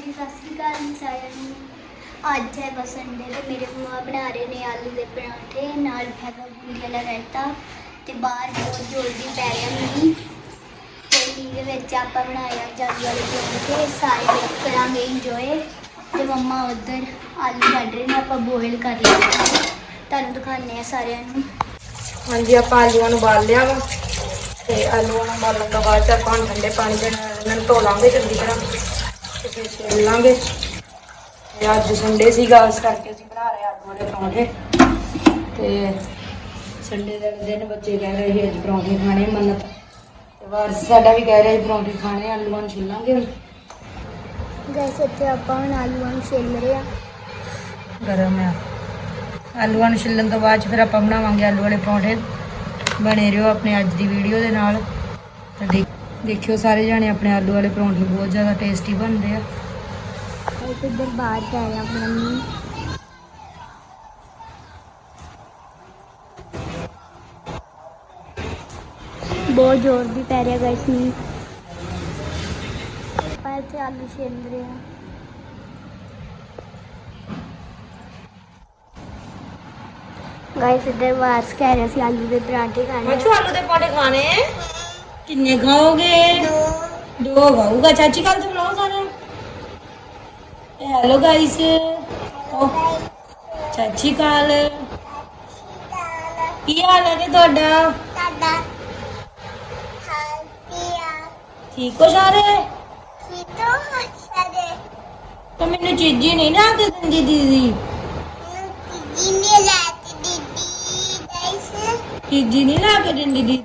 ਹਾਂਜੀ, ਸਤਿ ਸ੍ਰੀ ਅਕਾਲ ਜੀ ਸਾਰਿਆਂ ਨੂੰ। ਅੱਜ ਹੈ ਬਸ ਸੰਡੇ ਤੇ ਮੇਰੇ ਮੰਮਾ ਬਣਾ ਰਹੇ ਨੇ ਆਲੂ ਦੇ ਪਰਾਂਠੇ, ਨਾਲ ਹੈਗਾ ਬੂੰਦੀ ਵਾਲਾ ਰਾਇਤਾ ਤੇ ਬਾਹਰ ਬਹੁਤ ਜੋਰਦੀ ਪੈ ਰਿਹਾ ਮੀਂਹ। ਤੇ ਮੀਂਹ ਦੇ ਵਿੱਚ ਆਪਾਂ ਬਣਾਇਆ ਜਾਦੂ ਵਾਲੇ ਪਰਾਂਠੇ, ਸਾਰੇ ਲੋਕ ਕਰਾਂਗੇ ਇੰਜੋਏ ਤੇ ਮੰਮਾ ਉਧਰ ਆਲੂ ਕੱਢ ਰਹੇ ਨੇ, ਆਪਾਂ ਬੋਇਲ ਕਰ ਲਿਆ ਤੁਹਾਨੂੰ ਦਿਖਾਉਂਦੇ ਆ ਸਾਰਿਆਂ ਨੂੰ। ਹਾਂਜੀ, ਆਪਾਂ ਆਲੂਆਂ ਨੂੰ ਉਬਾਲ ਲਿਆ ਵਾ। ਤੇ ਆਲੂਆਂ ਨੂੰ ਉਬਾਲਣ ਤੋਂ ਬਾਅਦ ਆਪਾਂ ਠੰਡੇ ਪਾਣੀ ਦੇ ਨਾਲ ਇਹਨਾਂ ਨੂੰ ਧੋ ਲਾਂਗੇ ਚੰਗੀ ਤਰ੍ਹਾਂ। ਤੇ ਫਿਰ ਛਿੱਲ ਲਾਂਗੇ ਤੇ ਅੱਜ ਸੰਡੇ ਸੀਗਾ ਇਸ ਕਰਕੇ ਅਸੀਂ ਬਣਾ ਰਹੇ ਆਲੂਆਂ ਦੇ ਪਰੌਂਠੇ। ਤੇ ਸੰਡੇ ਦੇ ਦਿਨ ਬੱਚੇ ਕਹਿ ਰਹੇ ਸੀ ਅੱਜ ਪਰੌਂਠੇ ਖਾਣੇ ਮੰਨਤ ਤੇ। ਵਾਰਸ ਸਾਡਾ ਵੀ ਕਹਿ ਰਿਹਾ ਸੀ ਪਰੌਂਠੇ ਖਾਣੇ ਆਲੂਆਂ ਨੂੰ ਛਿੱਲਾਂਗੇ ਹੁਣ। ਗੈਸ ਇੱਥੇ ਆਪਾਂ ਹੁਣ ਆਲੂਆਂ ਨੂੰ ਛਿੱਲ ਰਹੇ ਆ ਗਰਮ ਆ। ਆਲੂਆਂ ਨੂੰ ਛਿੱਲਣ ਤੋਂ ਬਾਅਦ ਫਿਰ ਆਪਾਂ ਬਣਾਵਾਂਗੇ ਆਲੂ ਵਾਲੇ ਪਰੌਂਠੇ। ਬਣੇ ਰਹੋ ਆਪਣੇ ਅੱਜ ਦੀ ਵੀਡੀਓ ਦੇ ਨਾਲ। ਤੇ ਦੇਖ- ਦੇਖਿਓ ਸਾਰੇ ਜਾਣੇ ਆਪਣੇ ਆਲੂ ਵਾਲੇ ਪਰੌਂਠੇ ਬਹੁਤ ਜ਼ਿਆਦਾ ਟੇਸਟੀ ਬਣਦੇ ਆ। ਗੈਸ ਇੱਧਰ ਬਾਹਰ ਜਾ ਰਿਹਾ ਆਪਣਾ ਮੀਂਹ ਬਹੁਤ ਜ਼ੋਰ ਦੀ ਪੈ ਰਿਹਾ ਗਾਇਸ ਮੀਂਹ ਆਪਾਂ ਇੱਥੇ ਆਲੂ ਛਿੱਲ ਰਹੇ ਆ ਗਾਇਸ ਇੱਧਰ ਵਾਰਸ ਕਹਿ ਰਿਹਾ ਸੀ ਆਲੂ ਦੇ ਪਰਾਂਠੇ ਖਾਣੇ ਆ। ਆਲੂ ਦੇ ਪਰੌਂਠੇ ਖਾਣੇ ਕਿੰਨੇ ਖਾਓਗੇ? ਦੋ ਖਾਊਗਾ। ਚਾਚੀ ਕੱਲ ਤੇ ਬਣਾਓ ਸਾਰਿਆਂ ਨੂੰ ਹੈਲੋ ਗਾਇਸ ਚਾਚੀ ਕਾਲ ਕੀ ਹਾਲ ਹੈ ਜੀ ਤੁਹਾਡਾ? ਠੀਕ ਹੋ ਸਾਰੇ? ਤਾਂ ਮੈਨੂੰ ਚੀਜ਼ੀ ਨਹੀਂ ਨਾ ਕੇ ਦਿੰਦੀ ਦੀਦੀ। ਚੀਜ਼ੀ ਨਹੀਂ ਲਾ ਕੇ ਦਿੰਦੀ ਦੀਦੀ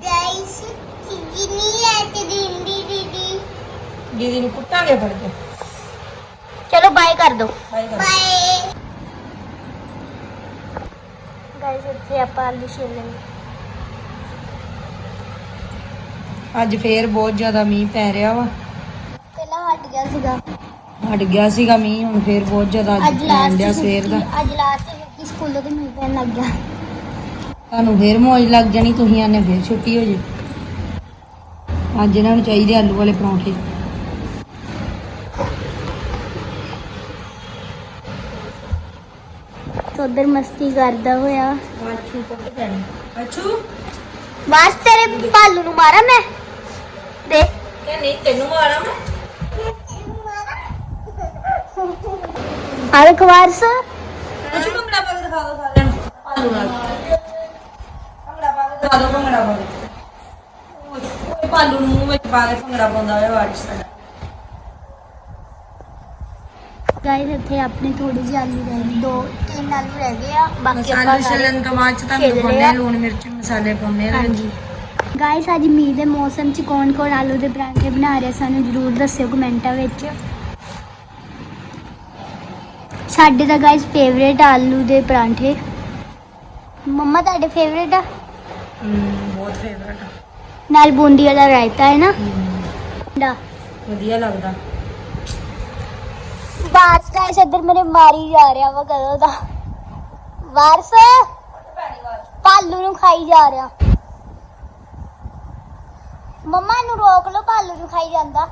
ਦੀਦੀ ਨੂੰ ਕੁੱਟਾਂਗੇ ਫੜ ਕੇ। ਚਲੋ ਬਾਏ ਕਰ ਦੋ। ਕਰ ਗਾਇਸ ਇੱਥੇ ਆਪਾਂ ਆਲੂ ਛਿੱਲ ਲਏ ਅੱਜ ਫੇਰ ਬਹੁਤ ਜ਼ਿਆਦਾ ਮੀਂਹ ਪੈ ਰਿਹਾ ਵਾ। ਪਹਿਲਾਂ ਹਟ ਗਿਆ ਸੀਗਾ। ਹਟ ਗਿਆ ਸੀਗਾ ਮੀਂਹ ਹੁਣ ਫੇਰ ਬਹੁਤ ਜ਼ਿਆਦਾ ਅੱਜ ਪੈਣ ਡਿਆ ਸਵੇਰ ਦਾ। ਅੱਜ ਲਾਸਟ ਛੁੱਟੀ ਸਕੂਲੋਂ ਤੇ ਮੀਂਹ ਪੈਣ ਲੱਗ ਗਿਆ। ਤੁਹਾਨੂੰ ਫੇਰ ਮੌਜ ਲੱਗ ਜਾਣੀ ਤੁਸੀਂ ਆਨੇ ਫੇਰ ਛੁੱਟੀ ਹੋ ਜੇ। ਅੱਜ ਇਹਨਾਂ ਨੂੰ ਚਾਹੀਦੇ ਆਲੂ ਵਾਲੇ ਪਰੌਂਠੇ। ਉਧਰ ਮਸਤੀ ਕਰਦਾ ਹੋਇਆ। ਅੱਛੂ ਅੱਛੂ ਬਸ ਤੇਰੇ ਭਾਲੂ ਨੂੰ ਮਾਰਾਂ ਮੈਂ? ਦੇ ਕਿ ਨਹੀਂ ਤੈਨੂੰ ਮਾਰਾਂ ਮੈਂ? ਆਲੇ ਕਵਾਰਸ ਅੱਛੂ ਭੰਗੜਾ ਪਾ ਕੇ ਦਿਖਾ ਦਿਓ ਸਾਰਿਆਂ ਨੂੰ। ਆਲੂ ਨਾਲ। ਭੰਗੜਾ ਪਾ ਕੇ ਦਿਖਾ ਦਿਓ ਭੰਗੜਾ ਪਾ ਕੇ। ਪਾਲੂ ਨੂੰ ਮੂੰਹ ਵਿੱਚ ਪਾ ਕੇ ਭੰਗੜਾ ਪਾਉਂਦਾ ਹੋਇਆ ਵਾਜ ਸਾਡਾ ਗਾਇਸ ਇੱਥੇ ਆਪਣੇ ਥੋੜੀ ਜਿਹੀ ਆਲੂ ਰਹਿ ਗਏ ਦੋ ਤਿੰਨ ਆਲੂ ਰਹਿ ਗਏ ਆ ਬਾਕੀ ਆਪਾਂ ਮਸਾਲੇ ਛਿੱਲਣ ਤੋਂ ਬਾਅਦ ਚ ਤੁਹਾਨੂੰ ਛਿੱਲ ਪਾਉਂਦੇ ਲਿਆ। ਲੂਣ ਮਿਰਚ ਮਸਾਲੇ ਪਾਉਂਦੇ ਆ ਹਾਂਜੀ। ਗਾਇਸ ਅੱਜ ਮੀਂਹ ਦੇ ਮੌਸਮ 'ਚ ਕੌਣ ਕੌਣ ਆਲੂ ਦੇ ਪਰਾਂਠੇ ਬਣਾ ਰਿਹਾ ਸਾਨੂੰ ਜਰੂਰ ਦੱਸਿਓ ਕਮੈਂਟਾਂ ਵਿੱਚ। ਸਾਡੇ ਦਾ ਗਾਇਸ ਫੇਵਰੇਟ ਆਲੂ ਦੇ ਪਰਾਂਠੇ। ਮੰਮਾ ਤੁਹਾਡੇ ਫੇਵਰੇਟ ਆ? ਹਮ, ਨਾਲ ਬੂੰਦੀ ਵਾਲਾ ਰਾਇਤਾ ਹੈ ਨਾ? ਦਾ ਵਧੀਆ ਲੱਗਦਾ। ਬਾਸ ਗਾਇਸ ਇੱਧਰ ਮੇਰੇ ਮਾਰੀ ਜਾ ਰਿਹਾ ਵਾ ਕਦੋਂ ਦਾ। ਵਾਰਸ ਭਾਲੂ ਨੂੰ ਖਾਈ ਜਾ ਰਿਹਾ। ਮੰਮਾ ਨੂੰ ਰੋਕ ਲਓ ਭਾਲੂ ਨੂੰ ਖਾਈ ਜਾਂਦਾ।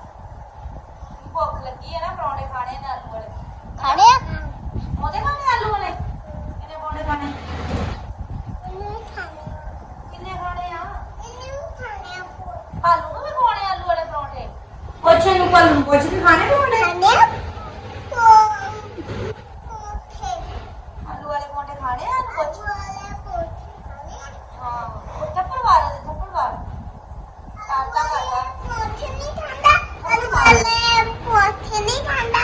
ਭੁੱਖ ਲੱਗੀ ਹੈ ਨਾ ਪਰੌਂਠੇ ਖਾਣੇ ਨੇ ਆਲੂ ਵਾਲੇ। ਖਾਣੇ ਆ? ਉਹਦੇ ਖਾਣੇ ਆਲੂ ਵਾਲੇ? ਕਿੰਨੇ ਪਰੌਂਠੇ ਖਾਣੇ? ਆਲੂ ਨੂੰ ਵੀ ਖਾਣੇ ਆਲੂ ਵਾਲੇ ਪਰੌਂਠੇ। ਪੁੱਛ ਇਹਨੂੰ ਪਾਲੂ ਨੂੰ ਪੁੱਛ ਵੀ ਖਾਣੇ ਪਰੌਂਠੇ ਆਲੂ ਵਾਲੇ ਪਰੌਂਠੇ ਖਾਣੇ ਆ ਪੁੱਛ ਹਾਂ ਉਹ ਥੱਪੜ ਵਾਲਾ ਦੇ ਥੱਪੜ ਵਾਲਾ ਕਾਟਾ ਕਾਟਾ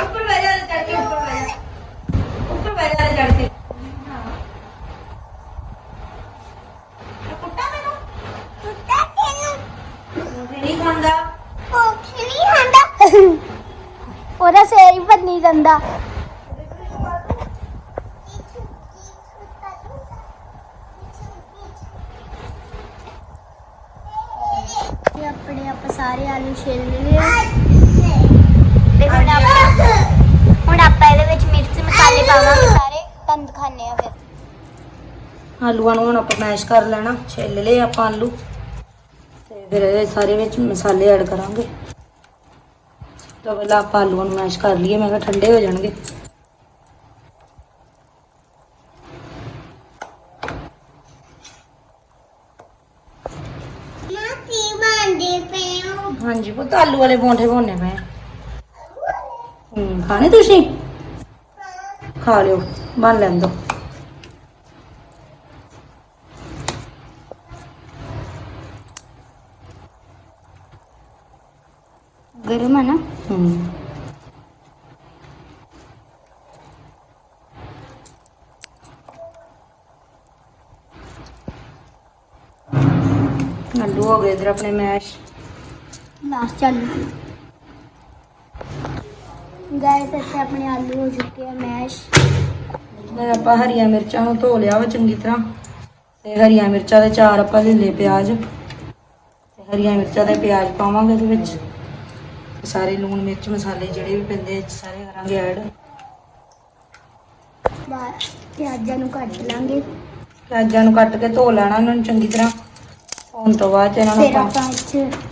ਉੱਪਰ ਬਹਿ ਜਾ ਚੜ ਕੇ ਉੱਪਰ ਬਹਿ ਜਾ ਉੱਪਰ ਬਹਿ ਜਾ ਚੜ ਕੇ ਹਾਂ ਇਹ ਕੁੱਟਾ ਮੈਨੂੰ ਪਰੌਂਠੇ ਨਹੀਂ ਖਾਂਦਾ ਉਹਦਾ ਸਿਰ ਹੀ ਭੰਨੀ ਜਾਂਦਾ। ਤੇ ਆਪਣੇ ਆਪਾਂ ਸਾਰੇ ਆਲੂ ਛਿੱਲ ਲਏ ਤੇ ਹੁਣ ਆਪਾਂ ਹੁਣ ਆਪਾਂ ਇਹਦੇ ਵਿੱਚ ਮਿਰਚ ਮਸਾਲੇ ਪਾਵਾਂਗੇ ਸਾਰੇ ਤੁਹਾਨੂੰ ਦਿਖਾਣੇ ਆ ਫਿਰ। ਆਲੂਆਂ ਨੂੰ ਹੁਣ ਆਪਾਂ ਮੈਸ਼ ਕਰ ਲੈਣਾ ਛਿੱਲ ਲਏ ਆਪਾਂ ਆਲੂ। ਤੇ ਫਿਰ ਇਹਦੇ ਸਾਰੇ ਵਿੱਚ ਮਸਾਲੇ ਐਡ ਕਰਾਂਗੇ। ਪਹਿਲਾਂ ਆਪਾਂ ਆਲੂਆਂ ਨੂੰ ਮੈਸ਼ ਕਰ ਲਈਏ ਮੈਂ ਕਿਹਾ ਠੰਡੇ ਹੋ ਜਾਣਗੇ। ਮਾਂ ਹਾਂਜੀ ਪੁੱਤ ਆਲੂ ਵਾਲੇ ਬਣਨੇ ਪਏ ਆ। ਹੂੰ ਖਾਣੇ ਤੁਸੀਂ? ਖਾ ਲਿਓ ਬਣ ਲੈਣ ਦੋ। ਗਰਮ ਹੈ ਨਾ। ਹੂੰ ਆਲੂ ਹੋ ਗਏ ਇਧਰ ਆਪਣੇ ਮੈਸ਼। ਲਾਸਟ ਚਾਲੂ। ਗਾਇਸ ਇੱਥੇ ਆਪਣੇ ਆਲੂ ਹੋ ਚੁੱਕੇ ਆ ਮੈਸ਼। ਆਪਾਂ ਹਰੀਆਂ ਮਿਰਚਾਂ ਨੂੰ ਧੋ ਲਿਆ ਵਾ ਚੰਗੀ ਤਰ੍ਹਾਂ। ਤੇ ਹਰੀਆਂ ਮਿਰਚਾਂ ਦੇ ਚਾਰ ਆਪਾਂ ਲੈ ਲਏ ਪਿਆਜ਼। ਤੇ ਹਰੀਆਂ ਮਿਰਚਾਂ ਦੇ ਪਿਆਜ਼ ਪਾਵਾਂਗੇ ਇਹਦੇ ਵਿੱਚ। ਸਾਰੇ ਲੂਣ ਮਿਰਚ ਮਸਾਲੇ ਜਿਹੜੇ ਵੀ ਪੈਂਦੇ ਆ ਸਾਰੇ ਕਰਾਂਗੇ ਐਡ। ਬਾਅਦ ਪਿਆਜ਼ਾਂ ਨੂੰ ਕੱਟ ਲਾਂਗੇ। ਪਿਆਜ਼ਾਂ ਨੂੰ ਕੱਟ ਕੇ ਧੋ ਲੈਣਾ ਇਹਨਾਂ ਨੂੰ ਚੰਗੀ ਤਰ੍ਹਾਂ। ਧੋਣ ਤੋਂ ਬਾਅਦ ਇਹਨਾਂ ਨੂੰ ਆਪਾਂ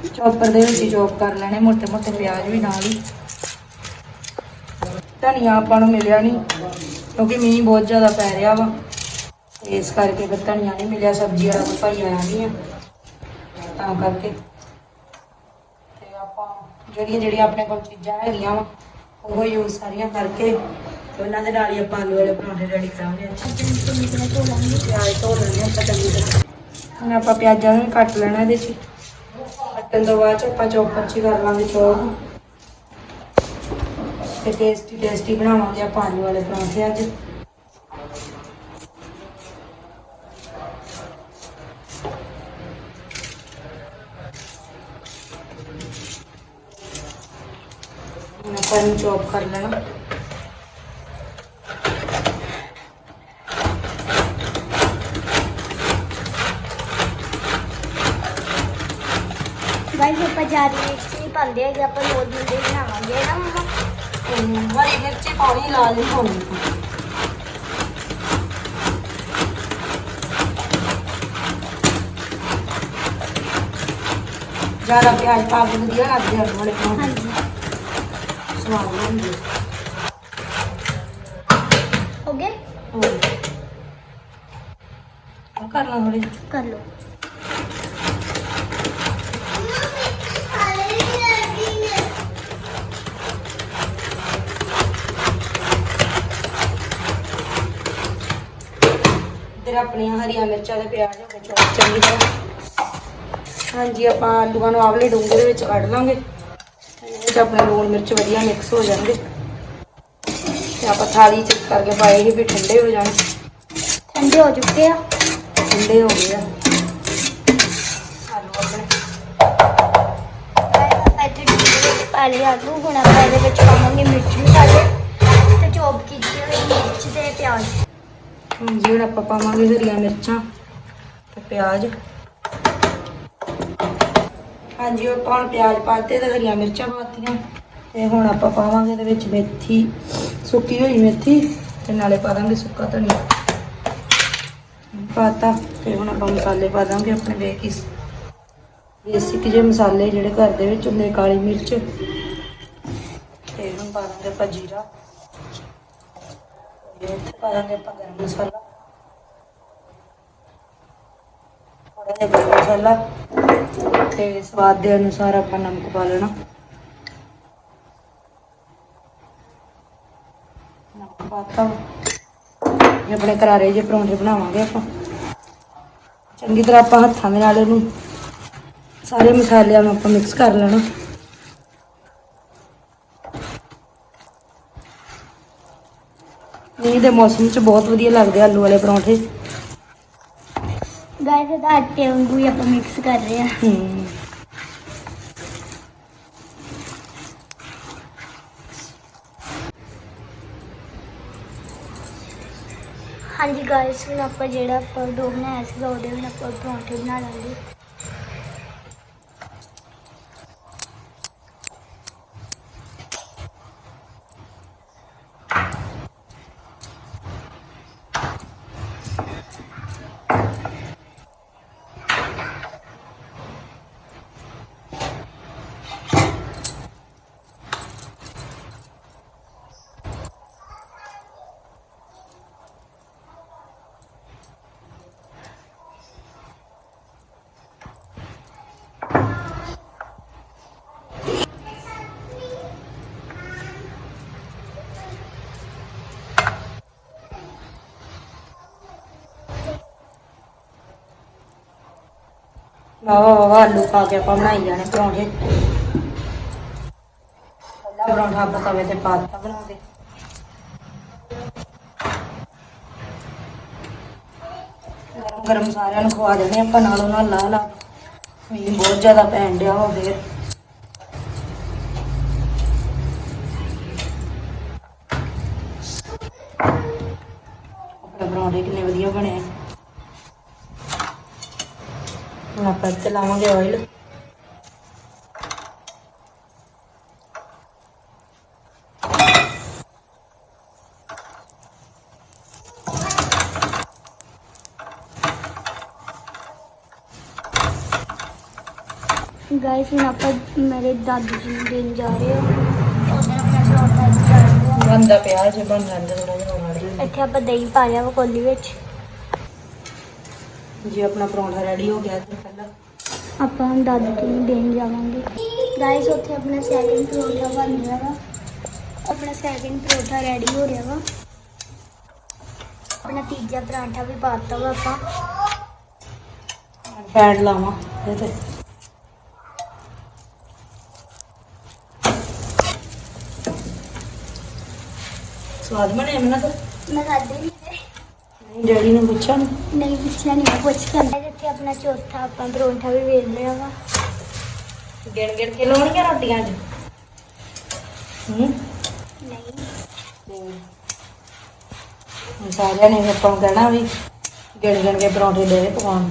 ਚੌਪਰ ਦੇ ਵਿੱਚ ਚੌਪ ਕਰ ਲੈਣੇ ਮੋਟੇ ਮੋਟੇ ਪਿਆਜ਼ ਵੀ ਨਾਲ ਹੀ। ਧਨੀਆ ਆਪਾਂ ਨੂੰ ਮਿਲਿਆ ਨਹੀਂ ਕਿਉਂਕਿ ਮੀਂਹ ਬਹੁਤ ਜ਼ਿਆਦਾ ਪੈ ਰਿਹਾ ਵਾ। ਇਸ ਕਰਕੇ ਫਿਰ ਧਨੀਆ ਨਹੀਂ ਮਿਲਿਆ ਸਬਜ਼ੀ ਵਾਲਾ ਕੋਈ ਭਾਈ ਆਇਆ ਨਹੀਂ ਤਾਂ ਕਰਕੇ। ਜਿਹੜੀਆਂ ਜਿਹੜੀਆਂ ਆਪਣੇ ਕੋਲ ਚੀਜ਼ਾਂ ਹੈਗੀਆਂ ਵਾ, ਉਹ ਯੂਜ਼ ਸਾਰੀਆਂ ਕਰਕੇ ਤੇ ਉਹਨਾਂ ਦੇ ਨਾਲ ਹੀ ਆਪਾਂ ਆਲੂ ਵਾਲੇ ਪਰੌਂਠੇ ਰੈਡੀ ਕਰਾਂਗੇ ਪਿਆਜ਼ ਧੋ ਲੈਣੇ ਆਪਾਂ ਚੰਗੀ ਤਰ੍ਹਾਂ। ਹੁਣ ਆਪਾਂ ਪਿਆਜ਼ਾਂ ਨੂੰ ਕੱਟ ਲੈਣਾ ਇਹਦੇ 'ਚ। ਕੱਟਣ ਤੋਂ ਬਾਅਦ 'ਚ ਆਪਾਂ ਚੌਪਰ 'ਚ ਕਰ ਲਾਂਗੇ ਚੌਪ ਤੇ ਟੇਸਟੀ ਟੇਸਟੀ ਬਣਾਵਾਂਗੇ ਆਪਾਂ ਆਲੂ ਵਾਲੇ ਪਰੌਂਠੇ ਅੱਜ। ਆਪਾਂ ਇਹਨੂੰ ਚੌਪ ਕਰ ਲੈਣਾ। ਗਾਇਸ ਆਪਾਂ ਜ਼ਿਆਦਾ ਮਿਰਚ ਨਹੀਂ ਪਾਉਂਦੇ ਹੈਗੇ ਆਪਾਂ ਲੋਲ ਮੁੰਡੇ ਬਣਾਵਾਂਗੇ ਨਾ ਮੰਮਾ? ਹਰੀ ਮਿਰਚੀ ਪਾਉਣੀ ਲਾਲ ਨਹੀਂ ਪਾਉਣੀ। ਜ਼ਿਆਦਾ ਪਿਆਜ਼ ਪਾ ਕੇ ਵਧੀਆ ਲੱਗਦੇ ਆ ਪਰੌਂਠੇ। ਹਾਂਜੀ। ਸਵਾਦ ਬਣਦੇ ਹੋ। ਗਏ ਹੋਰ ਉਹ ਕਰ ਲਾ ਥੋੜੀ ਕਰ ਲਓ। ਇਧਰ ਆਪਣੀਆਂ ਹਰੀਆਂ ਮਿਰਚਾਂ ਦੇ ਪਿਆਜ਼ ਹੋ ਗਏ ਚੰਗੀ ਤਰ੍ਹਾਂ। ਹਾਂਜੀ ਆਪਾਂ ਆਲੂਆਂ ਨੂੰ ਆਵਲੇ ਡੂੰਘੇ ਦੇ ਵਿੱਚ ਕੱਢ ਲਾਂਗੇ। ਵਿੱਚ ਆਪਣੇ ਲੂਣ ਮਿਰਚ ਵਧੀਆ ਮਿਕਸ ਹੋ ਜਾਣਗੇ। ਤੇ ਆਪਾਂ ਥਾਲੀ ਚ ਕਰਕੇ ਪਾਏ ਸੀ ਵੀ ਠੰਡੇ ਹੋ ਜਾਣ। ਠੰਡੇ ਹੋ ਚੁੱਕੇ ਆ। ਠੰਡੇ ਹੋ ਗਏ ਆ। ਆਲੂ ਆਪਣੇ ਵਿੱਚ ਪਾ ਲਏ ਆਲੂ ਹੁਣ ਆਪਾਂ ਇਹਦੇ ਵਿੱਚ ਪਾਵਾਂਗੇ ਮਿਰਚ ਮਸਾਲੇ ਤੇ ਚੌਪ ਕੀਤੇ ਹੋਏ ਮਿਰਚ ਤੇ ਪਿਆਜ਼। ਹਾਂਜੀ ਹੁਣ ਆਪਾਂ ਪਾਵਾਂਗੇ ਹਰੀਆਂ ਮਿਰਚਾਂ ਤੇ ਪਿਆਜ਼। ਹਾਂਜੀ, ਉਹ ਪਾਣ ਪਿਆਜ਼ ਪਾਤੇ ਤੇ ਹਰੀਆਂ ਮਿਰਚਾਂ ਪਾਤੀਆਂ। ਤੇ ਹੁਣ ਆਪਾਂ ਪਾਵਾਂਗੇ ਇਹਦੇ ਵਿੱਚ ਮੇਥੀ, ਸੁੱਕੀ ਹੋਈ ਮੇਥੀ, ਤੇ ਨਾਲੇ ਪਾ ਦਾਂਗੇ ਸੁੱਕਾ ਧਨੀਆ। ਪਾਤਾ ਤੇ ਹੁਣ ਆਪਾਂ ਮਸਾਲੇ ਪਾ ਦਾਂਗੇ ਆਪਣੇ ਬੇਕਿਸ ਬੇਸਿਕ ਜਿਹੇ ਮਸਾਲੇ ਜਿਹੜੇ ਘਰ ਦੇ ਵਿੱਚ ਹੁੰਦੇ, ਕਾਲੀ ਮਿਰਚ। ਤੇ ਹੁਣ ਪਾ ਦਾਂਗੇ ਆਪਾਂ ਜੀਰਾ। ਤੇ ਪਾ ਦਾਂਗੇ ਆਪਾਂ ਗਰਮ ਮਸਾਲਾ। ਥੋੜਾ ਜਿਹਾ ਗਰਮ ਮਸਾਲਾ ਤੇ ਸਵਾਦ ਦੇ ਅਨੁਸਾਰ ਆਪਾਂ ਨਮਕ ਪਾ ਲੈਣਾ। ਨਮਕ ਪਾਤਾ। ਇਹ ਆਪਣੇ ਕਰਾਰੇ ਜਿਹੇ ਪਰੌਂਠੇ ਬਣਾਵਾਂਗੇ ਆਪਾਂ। ਚੰਗੀ ਤਰ੍ਹਾਂ ਆਪਾਂ ਹੱਥਾਂ ਦੇ ਨਾਲ ਇਹਨੂੰ ਸਾਰੇ ਮਸਾਲਿਆਂ ਨੂੰ ਆਪਾਂ ਮਿਕਸ ਕਰ ਲੈਣਾ। ਮੀਂਹ ਦੇ ਮੌਸਮ 'ਚ ਬਹੁਤ ਵਧੀਆ ਲੱਗਦੇ ਆਲੂ ਵਾਲੇ ਪਰੌਂਠੇ। ਇਹਦਾ ਆਟੇ ਵਾਂਗੂ ਹੀ ਆਪਾਂ ਮਿਕਸ ਕਰ ਰਹੇ ਆ ਹੂੰ। ਹਾਂਜੀ ਗਾਇਸ ਹੁਣ ਆਪਾਂ ਜਿਹੜਾ ਆਪਾਂ ਡੋ ਬਣਾਇਆ ਸੀਗਾ ਉਹਦੇ ਵਿੱਚ ਆਪਾਂ ਪਰੌਂਠੇ ਬਣਾ ਲਾਂਗੇ। ਆਹ ਆਲੂ ਪਾ ਕੇ ਆਪਾਂ ਬਣਾਈ ਜਾਣੇ ਪਰੌਂਠੇ। ਪਹਿਲਾ ਪਰੌਂਠਾ ਆਪਾਂ ਤਵੇ ਤੇ ਪਾ ਦਿੱਤਾ ਬਣਾ ਗਰਮ ਗਰਮ ਸਾਰਿਆਂ ਨੂੰ ਖਵਾ ਦੇਣੇ ਆਪਾਂ ਨਾਲੋਂ ਨਾਲ ਲਾ ਲਾ ਮੀਂਹ ਬਹੁਤ ਜ਼ਿਆਦਾ ਪੈਣ ਡਿਆ ਵਾ ਫੇਰ। ਆਪਾਂ ਇੱਥੇ ਲਾਵਾਂਗੇ ਆਇਲ ਗਾਇਸ ਹੁਣ ਆਪਾਂ ਮੇਰੇ ਦਾਦੂ ਜੀ ਨੂੰ ਦੇਣ ਜਾ ਰਹੇ ਹਾਂ। ਉਹਨਾਂ ਆਪਣਾ ਪਰੌਂਠਾ ਇੱਥੇ ਕਰ ਦਿਓ ਬੰਦਾ ਪਿਆ ਜੇ ਬਣ ਜਾਂਦਾ ਥੋੜਾ ਜਿਹਾ ਹੋਰ ਇੱਥੇ ਆਪਾਂ ਦਹੀਂ ਪਾ ਲਿਆ ਕੋਲੀ ਵਿੱਚ। ਜੀ ਆਪਣਾ ਪਰੌਂਠਾ ਰੈਡੀ ਹੋ ਗਿਆ ਤੇ ਪਹਿਲਾਂ ਆਪਾਂ ਹੁਣ ਦਾਦੂ ਜੀ ਨੂੰ ਦੇਣ ਜਾਵਾਂਗੇ। ਗਾਇਸ ਉੱਥੇ ਆਪਣਾ ਸੈਕਿੰਡ ਪਰੌਂਠਾ ਬਣ ਰਿਹਾ ਵਾ। ਆਪਣਾ ਸੈਕਿੰਡ ਪਰੌਂਠਾ ਰੈਡੀ ਹੋ ਰਿਹਾ ਵਾ। ਆਪਣਾ ਤੀਜਾ ਪਰਾਂਠਾ ਵੀ ਪਾਤਾ ਵਾ ਆਪਾਂ। ਫੈਟ ਲਾਵਾਂ ਇਹ ਤੇ। ਸਵਾਦ ਬਣੇ ਮਨਾ ਤਾਂ ਮੈਂ ਖਾਦੇ ਨਹੀਂ ਨਹੀਂ ਡੈਡੀ ਨੇ ਪੁੱਛਿਆ ਨੀ। ਨਹੀਂ ਪੁੱਛਿਆ ਨਹੀਂ ਮੈਂ ਪੁੱਛ ਕੇ ਆਇਆ ਜਿੱਥੇ ਆਪਣਾ ਚੌਥਾ ਆਪਾਂ ਪਰੌਂਠਾ ਵੀ ਵੇਚ ਲਿਆ ਵਾ। ਗਿਣ ਗਿਣ ਕੇ ਲਾਉਣੀਆਂ ਰੋਟੀਆਂ ਅੱਜ? ਹੂੰ? ਨਹੀਂ। ਹੁਣ ਸਾਰਿਆਂ ਨੇ ਆਪਾਂ ਨੂੰ ਕਹਿਣਾ ਵੀ ਗਿਣ ਗਿਣ ਕੇ ਪਰੌਂਠੇ ਦੇ ਪਕਾਉਣ।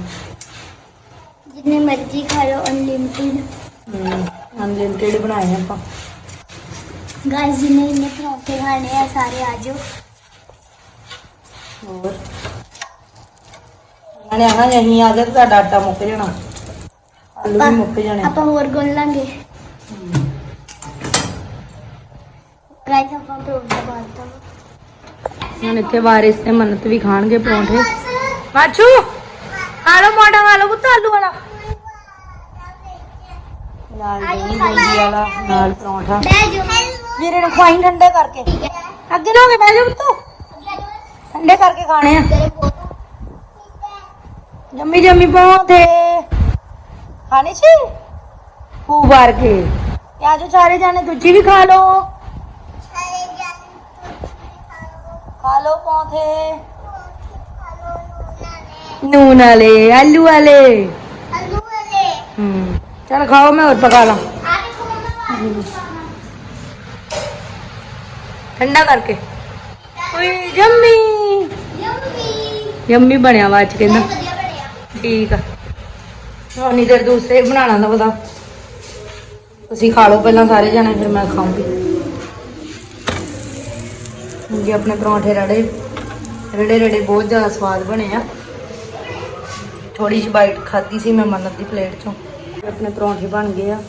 ਜਿੰਨੇ ਮਰਜ਼ੀ ਖਾ ਲਓ ਅਨਲਿਮਿਟਿਡ ਹੂੰ ਅਨਲਿਮਟਿਡ ਬਣਾਏ ਆਪਾਂ। ਗਾਇਸ ਜਿੰਨੇ ਜਿੰਨੇ ਪਰੌਂਠੇ ਖਾਣੇ ਆ ਸਾਰੇ ਆ ਜਾਓ। ਹੋਰ। ਨਾਲੇ ਆਣਾ ਜੇ ਅਸੀਂ ਆ ਗਏ ਤਾਂ ਤੁਹਾਡਾ ਆਟਾ ਮੁੱਕ ਜਾਣਾ। ਆਲੂ ਵੀ ਮੁੱਕ ਜਾਣੇ। ਆਪਾਂ ਹੋਰ ਗੁੰਨ ਲਾਂਗੇ। ਗਾਇਸ ਆਪਾਂ ਪਰੌਂਠਾ ਬਾਲਤਾ ਹੁਣ ਇੱਥੇ ਵਾਰਿਸ ਤੇ ਮੰਨਤ ਵੀ ਖਾਣਗੇ ਪਰੌਂਠੇ। ਮਾਚੂ ਖਾ ਲਓ ਪਰੌਂਠਾ ਖਾ ਲਓ ਪੁੱਤ ਆਲੂ ਵਾਲਾ। ਨਾਲ ਦਹੀਂ ਬੂੰਦੀ ਵਾਲਾ ਨਾਲ ਪਰੌਂਠਾ। ਬਹਿ ਜਾਓ। ਵੀਰੇ ਨੂੰ ਖਵਾਈ ਠੰਡੇ ਕਰਕੇ। ਅੱਗੇ ਨਾ ਹੋ ਕੇ ਬਹਿ ਜਾ ਪੁੱਤ। ਠੰਡੇ ਕਰਕੇ ਖਾਣੇ ਆ। ਜੰਮੀ ਜੰਮੀ ਪਰੌਂਠੇ ਖਾਣੇ ਸੀ? ਖੂਬ ਵਾਰ ਕੇ। ਤੇ ਆਜੋ ਸਾਰੇ ਜਾਣੇ ਦੂਜੀ ਵੀ ਖਾ ਲਓ। ਖਾ ਲਓ ਪਰੌਂਠੇ। ਨੂਨ ਵਾਲੇ, ਆਲੂ ਵਾਲੇ। ਆਲੂ ਵਾਲੇ ਹੂੰ, ਚਲ ਖਾਓ, ਮੈਂ ਹੋਰ ਪਕਾ ਲਾਂ। ਆ ਦੇਖੋ ਮੰਮਾ ਠੰਡਾ ਕਰਕੇ। ਓਏ, ਜੰਮੀ। ਯੰਮੀ ਬਣਿਆ ਵਾ ਅੱਜ ਕਹਿੰਦਾ। ਠੀਕ ਆ। ਹੁਣ ਇਧਰ ਦੂਸਰੇ ਬਣਾਉਣਾ ਦਾ ਪਤਾ ਤੁਸੀਂ ਖਾ ਲਓ ਪਹਿਲਾਂ ਸਾਰੇ ਜਣੇ ਫਿਰ ਮੈਂ ਖਾਊਂਗੀ। ਜੀ ਆਪਣੇ ਪਰੌਂਠੇ ਰੜੇ। ਰੜੇ ਰੜੇ ਬਹੁਤ ਜ਼ਿਆਦਾ ਸਵਾਦ ਬਣੇ ਆ। ਥੋੜੀ ਜਿਹੀ ਬਾਈਟ ਖਾਧੀ ਸੀ ਮੈਂ ਮੰਨਤ ਦੀ ਪਲੇਟ ਚੋਂ। ਆਪਣੇ ਪਰੌਂਠੇ ਬਣ ਗਏ ਆ।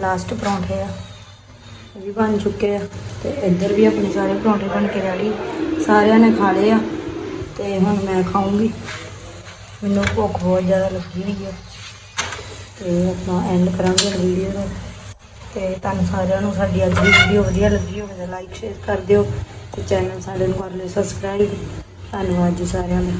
ਲਾਸਟ ਪਰੌਂਠੇ ਆ। ਇਹ ਵੀ ਬਣ ਚੁੱਕੇ ਆ। ਤੇ ਇੱਧਰ ਵੀ ਆਪਣੇ ਸਾਰੇ ਪਰੌਂਠੇ ਬਣ ਕੇ ਰੈਡੀ ਸਾਰਿਆਂ ਨੇ ਖਾ ਲਏ ਆ। ਤੇ ਹੁਣ ਮੈਂ ਖਾਊਂਗੀ। ਮੈਨੂੰ ਭੁੱਖ ਬਹੁਤ ਜ਼ਿਆਦਾ ਲੱਗੀ ਹੋਈ ਹੈ ਤੇ ਆਪਾਂ ਐਂਡ ਕਰਾਂਗੇ ਵੀਡੀਓ ਦਾ ਤੇ ਤੁਹਾਨੂੰ ਸਾਰਿਆਂ ਨੂੰ ਸਾਡੀ ਅੱਜ ਦੀ ਵੀਡੀਓ ਵਧੀਆ ਲੱਗੀ ਹੋਵੇ ਤਾਂ ਲਾਈਕ ਸ਼ੇਅਰ ਕਰ ਦਿਓ। ਤੇ ਚੈਨਲ ਸਾਡੇ ਨੂੰ ਕਰ ਲਿਓ ਸਬਸਕ੍ਰਾਈਬ ਧੰਨਵਾਦ ਜੀ ਸਾਰਿਆਂ ਦਾ।